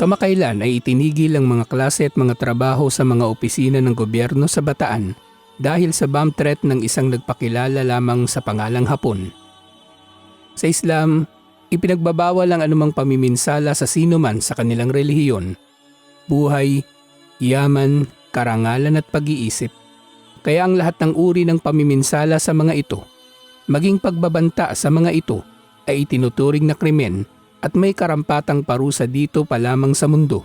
Kamakailan ay itinigil ang mga klase at mga trabaho sa mga opisina ng gobyerno sa Bataan dahil sa bomb threat ng isang nagpakilala lamang sa pangalang Hapon. Sa Islam, ipinagbabawal ang anumang pamiminsala sa sino man sa kanilang relihiyon, buhay, yaman, karangalan at pag-iisip. Kaya ang lahat ng uri ng pamiminsala sa mga ito, maging pagbabanta sa mga ito, ay itinuturing na krimen at may karampatang parusa dito pa lamang sa mundo.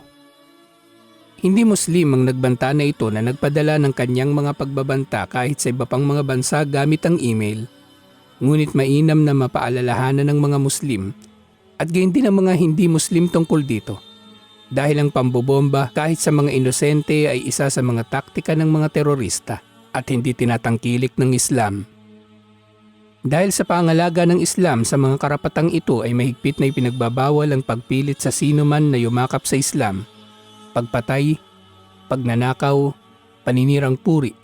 Hindi Muslim ang nagbanta na ito na nagpadala ng kanyang mga pagbabanta kahit sa iba pang mga bansa gamit ang email. Ngunit mainam na mapaalalahanan ng mga Muslim at gayon din ang mga hindi Muslim tungkol dito. Dahil ang pambobomba kahit sa mga inosente ay isa sa mga taktika ng mga terorista at hindi tinatangkilik ng Islam. Dahil sa pangalaga ng Islam sa mga karapatang ito ay mahigpit na ipinagbabawal ang pagpilit sa sino man na yumakap sa Islam, pagpatay, pagnanakaw, paninirang puri,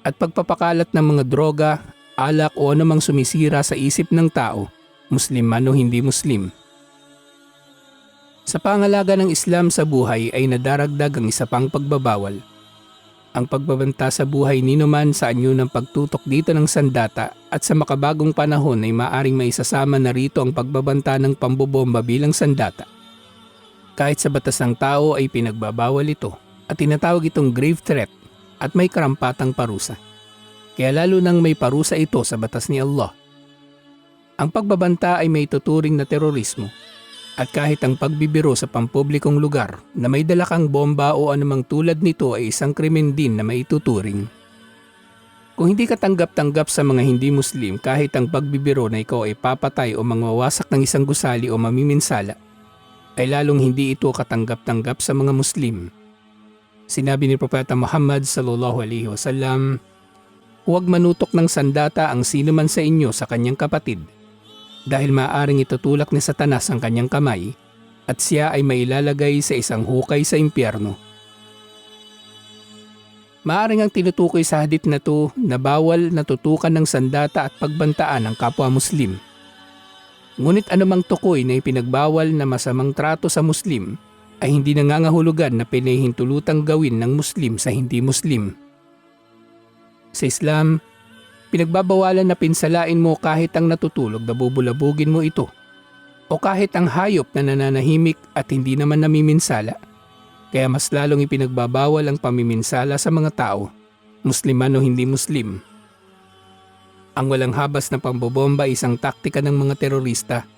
at pagpapakalat ng mga droga, alak o anumang sumisira sa isip ng tao, Muslim man o hindi Muslim. Sa pangalaga ng Islam sa buhay ay nadaragdag ang isa pang pagbabawal – ang pagbabanta sa buhay ni Numan sa anyo ng pagtutok dito ng sandata at sa makabagong panahon ay maaring maisasama na rito ang pagbabanta ng pambobomba bilang sandata. Kahit sa batas ng tao ay pinagbabawal ito at tinatawag itong grave threat at may karampatang parusa. Kaya lalo nang may parusa ito sa batas ni Allah. Ang pagbabanta ay may tuturing na terorismo at kahit ang pagbibiro sa pampublikong lugar na may dalakang bomba o anumang tulad nito ay isang krimen din na maituturing. Kung hindi ka tanggap-tanggap sa mga hindi Muslim kahit ang pagbibiro na ikaw ay papatay o mangwawasak ng isang gusali o mamiminsala, ay lalong hindi ito katanggap-tanggap sa mga Muslim. Sinabi ni Propeta Muhammad sallallahu alaihi wasallam, Huwag manutok ng sandata ang sino man sa inyo sa kanyang kapatid dahil maaring itutulak ni Satanas ang kanyang kamay at siya ay mailalagay sa isang hukay sa impyerno. Maaring ang tinutukoy sa hadith na to na bawal natutukan ng sandata at pagbantaan ng kapwa Muslim. Ngunit anumang tukoy na ipinagbawal na masamang trato sa Muslim ay hindi nangangahulugan na pinahintulutang gawin ng Muslim sa hindi Muslim. Sa Islam, Pinagbabawalan na pinsalain mo kahit ang natutulog na bubulabugin mo ito. O kahit ang hayop na nananahimik at hindi naman namiminsala. Kaya mas lalong ipinagbabawal ang pamiminsala sa mga tao, musliman o hindi muslim. Ang walang habas na pambobomba isang taktika ng mga terorista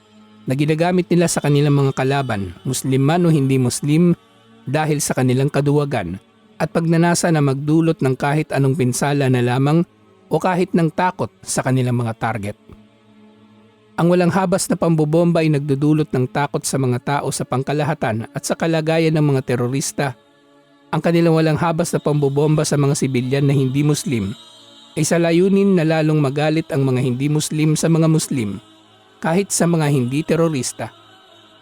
na ginagamit nila sa kanilang mga kalaban, musliman o hindi muslim, dahil sa kanilang kaduwagan at pagnanasa na magdulot ng kahit anong pinsala na lamang o kahit ng takot sa kanilang mga target. Ang walang habas na pambobomba ay nagdudulot ng takot sa mga tao sa pangkalahatan at sa kalagayan ng mga terorista. Ang kanilang walang habas na pambobomba sa mga sibilyan na hindi Muslim ay sa layunin na lalong magalit ang mga hindi Muslim sa mga Muslim kahit sa mga hindi terorista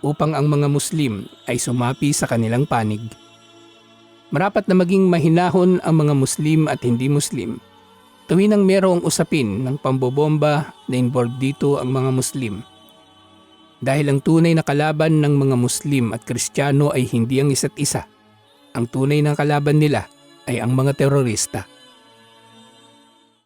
upang ang mga Muslim ay sumapi sa kanilang panig. Marapat na maging mahinahon ang mga Muslim at hindi Muslim Tuwing ang merong usapin ng pambobomba na involved dito ang mga Muslim. Dahil ang tunay na kalaban ng mga Muslim at Kristiyano ay hindi ang isa't isa. Ang tunay na kalaban nila ay ang mga terorista.